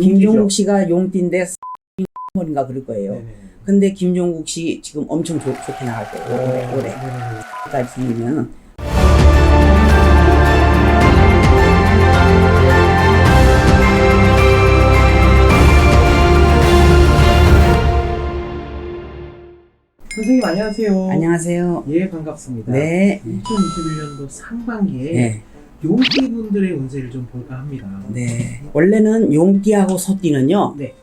김종국 씨가 용띠인데 머리인가 그럴 거예요. 네네. 근데 김종국 씨 지금 엄청 좋, 좋게 나갈 거예요. 올해, 올해. 네네네. 까지 생기면 선생님 안녕하세요. 안녕하세요. 예 반갑습니다. 네. 2021년도 상반기에 네. 용띠 분들의 운세를 좀 볼까 합니다. 네. 원래는 용띠하고 소띠는요. 네.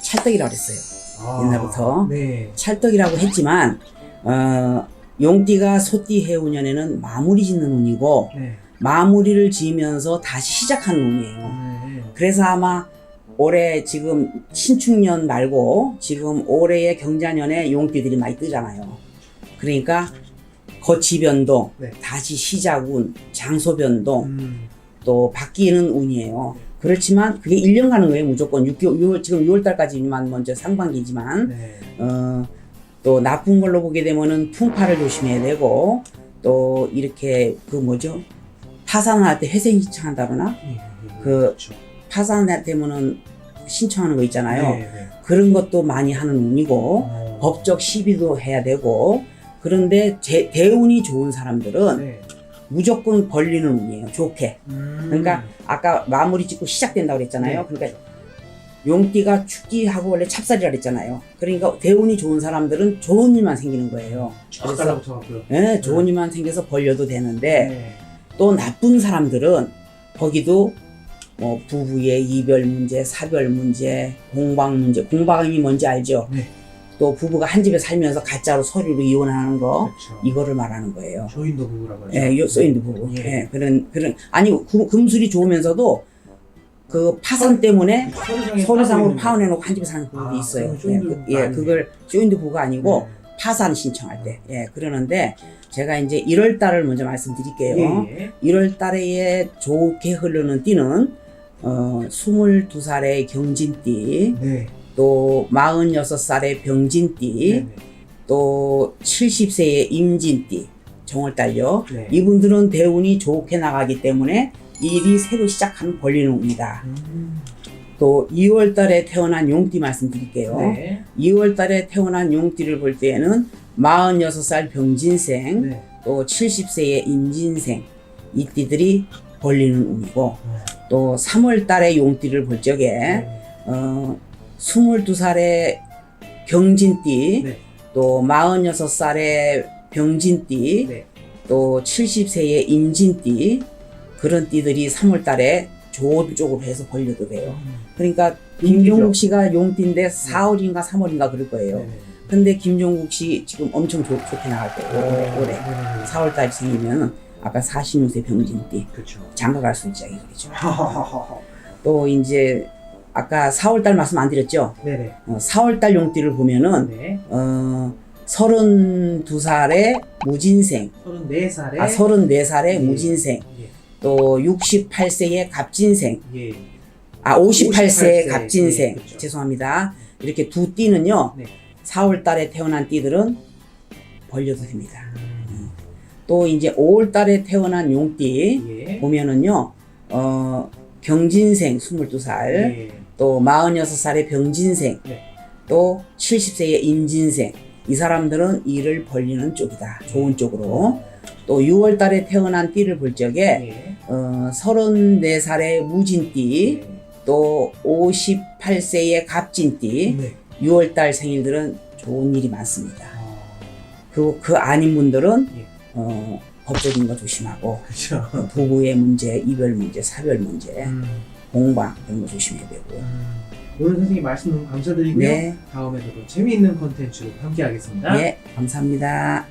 찰떡이라고 그랬어요. 아, 옛날부터. 네. 찰떡이라고 했지만 어, 용띠가 소띠 해운년에는 마무리 짓는 운이고 네. 마무리를 지으면서 다시 시작하는 운이에요. 네. 그래서 아마 올해 지금 신축년 말고 지금 올해의 경자년에 용띠들이 많이 뜨잖아요. 그러니까 거치 변동, 네. 다시 시작 운, 장소 변동, 음, 또 바뀌는 운이에요. 그렇지만 그게 1년 가는 거예요, 무조건. 6개월, 6월, 지금 6월달까지만 먼저 상반기지만, 네. 어, 또 나쁜 걸로 보게 되면은 풍파를 조심해야 되고, 또 이렇게 그 뭐죠? 파산할 때 회생 신청한다 그러나? 예, 예, 예. 그 그렇죠. 파산 되면은 신청하는 거 있잖아요. 네, 네. 그런 것도 많이 하는 운이고, 어. 법적 시비도 해야 되고, 그런데 제, 대운이 좋은 사람들은 네. 무조건 벌리는 운이에요. 좋게. 음, 그러니까 아까 마무리 짓고 시작된다고 그랬잖아요. 네. 그러니까 용띠가 축기하고 원래 찹쌀이라 그랬잖아요. 그러니까 대운이 좋은 사람들은 좋은 일만 생기는 거예요. 쫙 달라붙어갖고요. 예, 좋은 일만 생겨서 벌려도 되는데 네. 또 나쁜 사람들은 거기도 뭐 부부의 이별 문제, 사별 문제, 공방 문제, 공방이 뭔지 알죠? 네. 또 부부가 한 집에 살면서 가짜로 서류로 이혼하는 거 그렇죠. 이거를 말하는 거예요. 조인도 부부라고 하죠. 예, 요 써있는 부부. 예. 예, 그런 그런 아니 금, 금술이 좋으면서도 그 파산 때문에 서류상에 서류상으로 있는 파혼해놓고 한 집에 사는 부부도 아, 있어요. 그건 예, 그, 부부가 예. 그걸 조인드 부부가 거. 아니고 파산 신청할 때, 예, 그러는데 제가 이제 1월 달을 먼저 말씀드릴게요. 예, 예. 1월 달에 좋게 흐르는 띠는 어, 22살의 경진띠, 네. 또 46살의 병진띠, 네. 네. 또 70세의 임진띠, 정월달요. 네. 이분들은 대운이 좋게 나가기 때문에 일이 새로 시작하는 벌리는 운이다. 음, 또 2월 달에 태어난 용띠 말씀드릴게요. 네. 2월 달에 태어난 용띠를 볼 때에는 46살 병진생, 네. 또 70세의 임진생, 이 띠들이 벌리는 운이고, 또 3월 달에 용띠를 볼 적에, 네. 어, 22살의 경진띠, 네. 또 46살의 병진띠, 네. 또 70세의 임진띠, 그런 띠들이 3월 달에 좋은 쪽으로 해서 벌려도 돼요. 그러니까 김종국 씨가 용띠인데 4월인가 3월인가 그럴 거예요. 네. 근데 김종국 씨 지금 엄청 좋, 좋게 나갈 거예요. 올해, 올해. 네. 4월 달 생기면 아까 46세 병진띠 그렇죠. 장가 갈 수 있죠. 이거죠. 또 이제 아까 4월 달 말씀 안 드렸죠? 네네. 어, 4월 달 용띠를 보면은 네. 어 32살의 무진생, 34살에 아 34살의 예. 무진생, 예. 또 68세의 갑진생, 예. 아 58세의 58세. 갑진생. 예, 그렇죠. 죄송합니다. 이렇게 두 띠는요. 네. 4월 달에 태어난 띠들은 벌려도 됩니다. 음, 또 이제 5월 달에 태어난 용띠 예. 보면은요. 어 경진생 22살, 예. 또 46살의 병진생, 네. 또 70세의 임진생. 이 사람들은 일을 벌리는 쪽이다. 좋은 쪽으로. 또 6월 달에 태어난 띠를 볼 적에 예. 어, 34살의 무진띠, 예. 또 58세의 갑진띠, 네. 6월 달 생일들은 좋은 일이 많습니다. 어, 그, 그 아닌 분들은 예. 어, 법적인 거 조심하고 그렇죠. 부부의 문제, 이별 문제, 사별 문제, 음, 공방 이런 거 조심해야 되고. 음. 오늘 선생님 말씀 너무 감사드리고요. 네, 다음에도 또 재미있는 컨텐츠로 함께 하겠습니다. 네, 감사합니다.